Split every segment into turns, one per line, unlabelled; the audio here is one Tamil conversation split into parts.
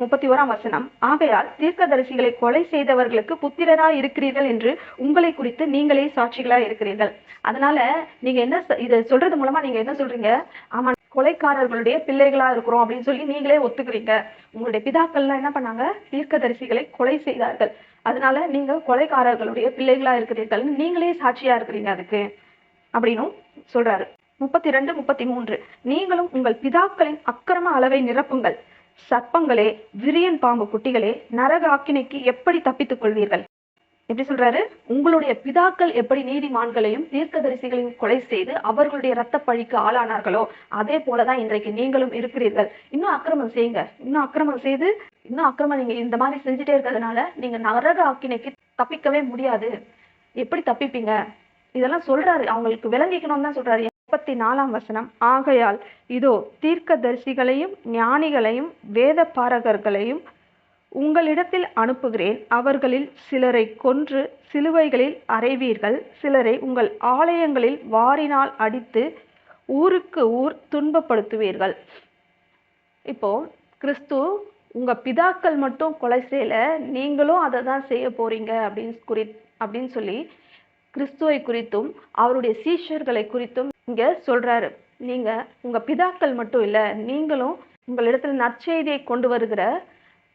முப்பத்தி ஓராம் வசனம் ஆகையால் தீர்க்கதரிசிகளை கொலை செய்தவர்களுக்கு புத்திரராய் இருக்கிறீர்கள் என்று உங்களை குறித்து நீங்களே சாட்சிகளா இருக்கிறீர்கள். அதனால நீங்க என்ன இதை சொல்றது மூலமா நீங்க என்ன சொல்றீங்க? ஆமா கொலைக்காரர்களுடைய பிள்ளைகளா இருக்கிறோம் அப்படின்னு சொல்லி நீங்களே ஒத்துக்கிறீங்க. உங்களுடைய பிதாக்கள்லாம் என்ன பண்ணாங்க? தீர்க்கதரிசிகளை கொலை செய்தார்கள். அதனால நீங்க கொலைக்காரர்களுடைய பிள்ளைகளா இருக்கிறீர்கள் நீங்களே சாட்சியா இருக்கிறீங்க அதுக்கு. அப்படின்னும் சொல்றாரு. முப்பத்தி ரெண்டு முப்பத்தி மூன்று நீங்களும் உங்கள் பிதாக்களின் அக்கிரம அளவை நிரப்புங்கள். சர்ப்பங்களே விரியன் பாம்பு குட்டிகளே நரக ஆக்கினைக்கு எப்படி தப்பித்துக் கொள்வீர்கள்? எப்படி சொல்றாரு? உங்களுடைய பிதாக்கள் எப்படி நீதிமான்களையும் தீர்க்கதரிசிகளையும் கொலை செய்து அவர்களுடைய இரத்த பழிக்கு ஆளானார்களோ அதே போலதான் இன்றைக்கு நீங்களும் இருக்கிறீர்கள். இன்னும் அக்கிரமம் செய்யுங்க. இன்னும் அக்கிரமம் செய்து இன்னும் அக்கிரமம் நீங்க இந்த மாதிரி செஞ்சுட்டே இருக்கிறதுனால நீங்க நரக ஆக்கினைக்கு தப்பிக்கவே முடியாது. எப்படி தப்பிப்பீங்க? இதெல்லாம் சொல்றாரு. அவங்களுக்கு விளங்கிக்கணும் தான் சொல்றாரு. முப்பத்தி நாலாம் வசனம் ஆகையால் இதோ தீர்க்கதரிசிகளையும் ஞானிகளையும் வேத பாரகர்களையும் உங்களிடத்தில் அனுப்புகிறேன். அவர்களில் சிலரை கொன்று சிலுவைகளில் அறைவீர்கள். சிலரை உங்கள் ஆலயங்களில் வாரினால் அடித்து ஊருக்கு ஊர் துன்பப்படுத்துவீர்கள். இப்போ கிறிஸ்து உங்கள் பிதாக்கள் மட்டும் கொலை செய்யலை நீங்களும் அதை தான் செய்ய போறீங்க அப்படின்னு குறி அப்படின்னு சொல்லி கிறிஸ்துவை குறித்தும் அவருடைய சீஷர்களை குறித்தும் இங்க சொல்றாரு. நீங்க உங்க பிதாக்கள் மட்டும் இல்ல நீங்களும் உங்களிடத்தில் நற்செய்தியை கொண்டு வருகிற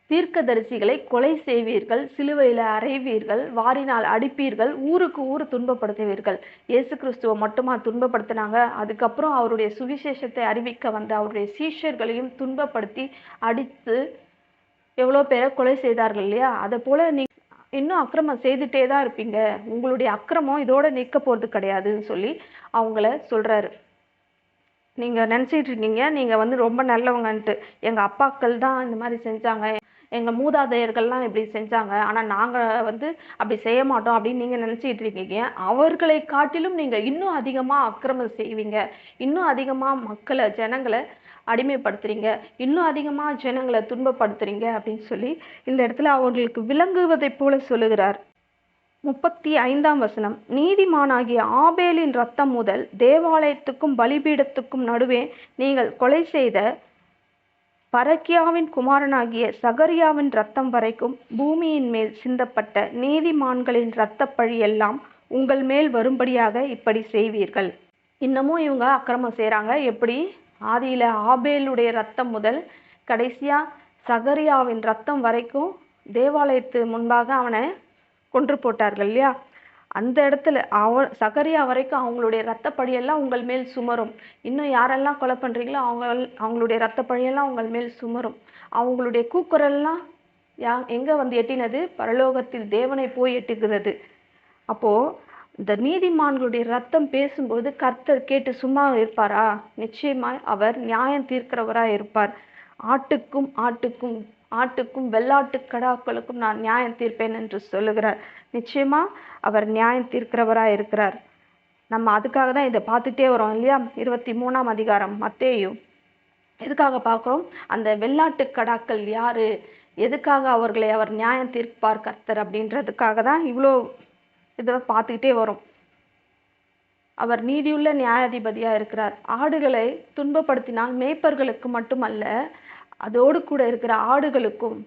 தீர்க்கதரிசிகளை கொலை செய்வீர்கள் சிலுவையில அறைவீர்கள் வாரினால் அடிப்பீர்கள் ஊருக்கு ஊர் துன்பப்படுத்துவீர்கள். இயேசு கிறிஸ்துவை மட்டுமா துன்பப்படுத்தினாங்க? அதுக்கப்புறம் அவருடைய சுவிசேஷத்தை அறிவிக்க வந்த அவருடைய சீஷர்களையும் துன்பப்படுத்தி அடித்து எவ்வளோ பேரை கொலை செய்தார்கள் இல்லையா? அதை போல நீ இன்னும் அக்கிரமம் செய்துட்டே தான் இருப்பீங்க. உங்களுடைய அக்கிரமம் இதோட நிற்க போகிறது கிடையாதுன்னு சொல்லி அவங்கள சொல்கிறாரு நீங்கள் நினச்சிட்டு இருக்கீங்க. நீங்கள் வந்து ரொம்ப நல்லவங்கன்ட்டு. எங்கள் அப்பாக்கள் தான் இந்த மாதிரி செஞ்சாங்க. எங்கள் மூதாதையர்கள்லாம் இப்படி செஞ்சாங்க. ஆனால் நாங்கள் வந்து அப்படி செய்ய மாட்டோம் அப்படின்னு நீங்கள் நினச்சிக்கிட்டு இருக்கீங்க. அவர்களை காட்டிலும் நீங்கள் இன்னும் அதிகமாக அக்கிரமம் செய்வீங்க. இன்னும் அதிகமாக மக்களை ஜனங்களை அடிமைப்படுத்துறீங்க. இன்னும் அதிகமாக ஜனங்களை துன்பப்படுத்துறீங்க அப்படின்னு சொல்லி இந்த இடத்துல அவர்களுக்கு விளங்குவதைப் போல சொல்லுகிறார். முப்பத்தி ஐந்தாம் வசனம். நீதிமானாகிய ஆபேலின் ரத்தம் முதல் தேவாலயத்துக்கும் பலிபீடத்துக்கும் நடுவே நீங்கள் கொலை செய்த பரக்கியாவின் குமாரனாகிய சகரியாவின் ரத்தம் வரைக்கும் பூமியின் மேல் சிந்தப்பட்ட நீதிமான்களின் இரத்தப் எல்லாம் உங்கள் மேல் வரும்படியாக இப்படி செய்வீர்கள். இன்னமும் இவங்க அக்கிரமம் செய்கிறாங்க எப்படி? ஆதியில் ஆபேலுடைய ரத்தம் முதல் கடைசியாக சகரியாவின் ரத்தம் வரைக்கும் தேவாலயத்து முன்பாக அவனை கொன்று போட்டார்கள் இல்லையா? அந்த இடத்துல அவ சகரியா வரைக்கும் அவங்களுடைய ரத்தப்பழியெல்லாம் உங்கள் மேல் சுமரும். இன்னும் யாரெல்லாம் கொலை பண்ணுறீங்களோ அவங்க அவங்களுடைய ரத்தப்பழியெல்லாம் உங்கள் மேல் சுமரும். அவங்களுடைய கூக்குரல்லாம் யா எங்கே வந்து எட்டினது? பரலோகத்தில் தேவனை போய் எட்டுகிறது. அப்போது இந்த நீதிமான்களுடைய ரத்தம் பேசும்போது கர்த்தர் கேட்டு சும்மா இருப்பாரா? நிச்சயமாய் அவர் நியாயம் தீர்க்கிறவராக இருப்பார். ஆட்டுக்கும் ஆட்டுக்கும் ஆட்டுக்கும் வெள்ளாட்டு கடாக்களுக்கும் நான் நியாயம் தீர்ப்பேன் என்று சொல்லுகிறார். நிச்சயமா அவர் நியாயம் தீர்க்கிறவராக இருக்கிறார். நம்ம அதுக்காக தான் இதை பார்த்துட்டே வரோம் இல்லையா? இருபத்தி மூணாம் அதிகாரம் மத்தேயும் எதுக்காக பார்க்குறோம்? அந்த வெள்ளாட்டு கடாக்கள் யாரு? எதுக்காக அவர்களை அவர் நியாயம் தீர்ப்பார் கர்த்தர் அப்படின்றதுக்காக தான் இவ்வளோ இதை பார்த்துக்கிட்டே வரும். அவர் நீதியுள்ள நியாயாதிபதியாக இருக்கிறார். ஆடுகளை துன்பப்படுத்தினால் மேய்ப்பர்களுக்கு மட்டுமல்ல அதோடு கூட இருக்கிற ஆடுகளுக்கும்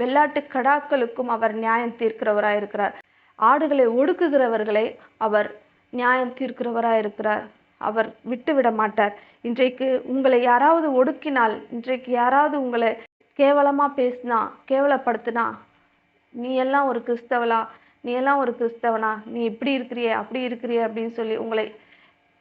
வெள்ளாட்டு கடாக்களுக்கும் அவர் நியாயம் தீர்க்கிறவராக இருக்கிறார். ஆடுகளை ஒடுக்குகிறவர்களை அவர் நியாயம் தீர்க்கிறவராக இருக்கிறார். அவர் விட்டுவிட மாட்டார். இன்றைக்கு உங்களை யாராவது ஒடுக்கினால் இன்றைக்கு யாராவது உங்களை கேவலமாக பேசினா கேவலப்படுத்தினா நீ எல்லாம் ஒரு கிறிஸ்தவளா? நீ எல்லாம் ஒரு கிறிஸ்தவனா? நீ இப்படி இருக்கிறியே அப்படி இருக்கிறியே அப்படின்னு சொல்லி உங்களை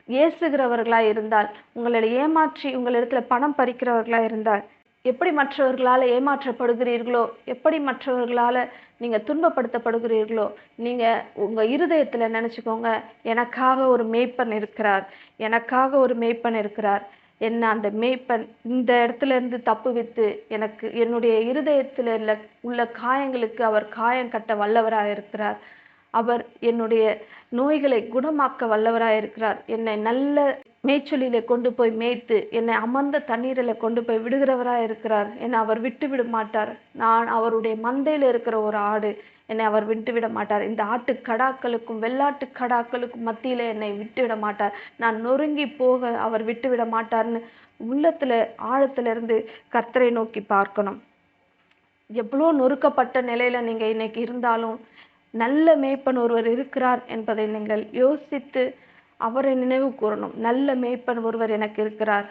ஏசுகிறவர்களாக இருந்தால் உங்களை ஏமாற்றி உங்களிடத்துல பணம் பறிக்கிறவர்களாக இருந்தால் எப்படி மற்றவர்களால் ஏமாற்றப்படுகிறீர்களோ எப்படி மற்றவர்களால் நீங்கள் துன்பப்படுத்தப்படுகிறீர்களோ நீங்கள் உங்கள் இருதயத்தில் நினச்சிக்கோங்க எனக்காக ஒரு மேய்ப்பன் இருக்கிறார் எனக்காக ஒரு மேய்ப்பன் இருக்கிறார். என்ன அந்த மேய்ப்பன் இந்த இடத்துல இருந்து தப்பு வித்து எனக்கு என்னுடைய இருதயத்தில் உள்ள காயங்களுக்கு அவர் காயம் கட்ட வல்லவராக இருக்கிறார் அவர் என்னுடைய நோய்களை குணமாக்க வல்லவராய் இருக்கிறார். என்னை நல்ல மேய்ச்சொலியில கொண்டு போய் மேய்த்து என்னை அமர்ந்த தண்ணீரில கொண்டு போய் விடுகிறவராய் இருக்கிறார். என்னை அவர் விட்டு விட மாட்டார். நான் அவருடைய மந்தையில இருக்கிற ஒரு ஆடு என்னை அவர் விட்டு விட மாட்டார். இந்த ஆட்டு கடாக்களுக்கும் வெள்ளாட்டு கடாக்களுக்கும் மத்தியில என்னை விட்டு விட மாட்டார். நான் நொறுங்கி போக அவர் விட்டு விட மாட்டார்னு உள்ளத்துல ஆழத்துல இருந்து கர்த்தரை நோக்கி பார்க்கணும். எவ்வளோ நொறுக்கப்பட்ட நிலையில நீங்க இன்னைக்கு இருந்தாலும் நல்ல மேய்ப்பன் ஒருவர் இருக்கிறார் என்பதை நீங்கள் யோசித்து அவரை நினைவு கூறணும். நல்ல மேய்ப்பன் ஒருவர் எனக்கு இருக்கிறார்.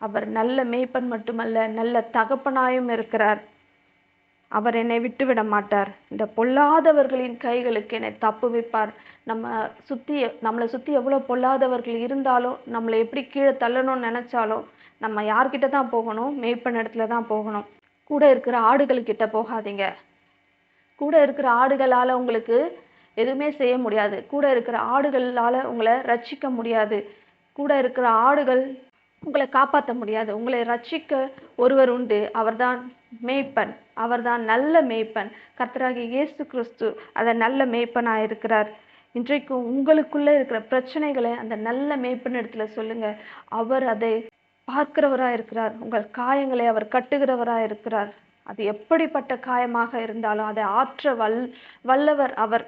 அவர் நல்ல மேய்ப்பன் மட்டுமல்ல நல்ல தகப்பனாயும் இருக்கிறார். அவர் என்னை விட்டுவிட மாட்டார். இந்த பொல்லாதவர்களின் கைகளுக்கு என்னை தப்புவிப்பார் நம்ம சுற்றி நம்மளை சுற்றி எவ்வளோ பொல்லாதவர்கள் இருந்தாலும் நம்மளை எப்படி கீழே தள்ளணும்னு நினச்சாலும் நம்ம யார்கிட்ட தான் போகணும்? மேய்ப்பன் இடத்துல தான் போகணும். கூட இருக்கிற ஆடுகள் கிட்ட போகாதீங்க. கூட இருக்கிற ஆடுகளால் உங்களுக்கு எதுவுமே செய்ய முடியாது. கூட இருக்கிற ஆடுகளால் உங்களை ரட்சிக்க முடியாது. கூட இருக்கிற ஆடுகள் உங்களை காப்பாற்ற முடியாது. உங்களை ரட்சிக்க ஒருவர் உண்டு. அவர்தான் மேய்ப்பன். அவர்தான் நல்ல மேய்ப்பன். கர்த்தராகிய இயேசு கிறிஸ்து அந்த நல்ல மேய்ப்பனாக இருக்கிறார். இன்றைக்கு உங்களுக்குள்ளே இருக்கிற பிரச்சனைகளை அந்த நல்ல மேய்ப்பன் இடத்துல சொல்லுங்கள் அவர் அதை பார்க்கிறவராக இருக்கிறார். உங்கள் காயங்களை அவர் கட்டுகிறவராக இருக்கிறார். அது எப்படிப்பட்ட காயமாக இருந்தாலும் அதை ஆற்ற வல் வல்லவர் அவர்.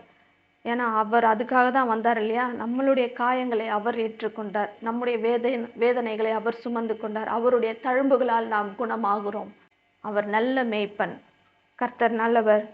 ஏன்னா அவர் அதுக்காக தான் வந்தார் இல்லையா? நம்மளுடைய காயங்களை அவர் ஏற்றுக்கொண்டார். நம்முடைய வேதை வேதனைகளை அவர் சுமந்து கொண்டார். அவருடைய தழும்புகளால் நாம் குணமாகிறோம். அவர் நல்ல மேய்ப்பன். கர்த்தர் நல்லவர்.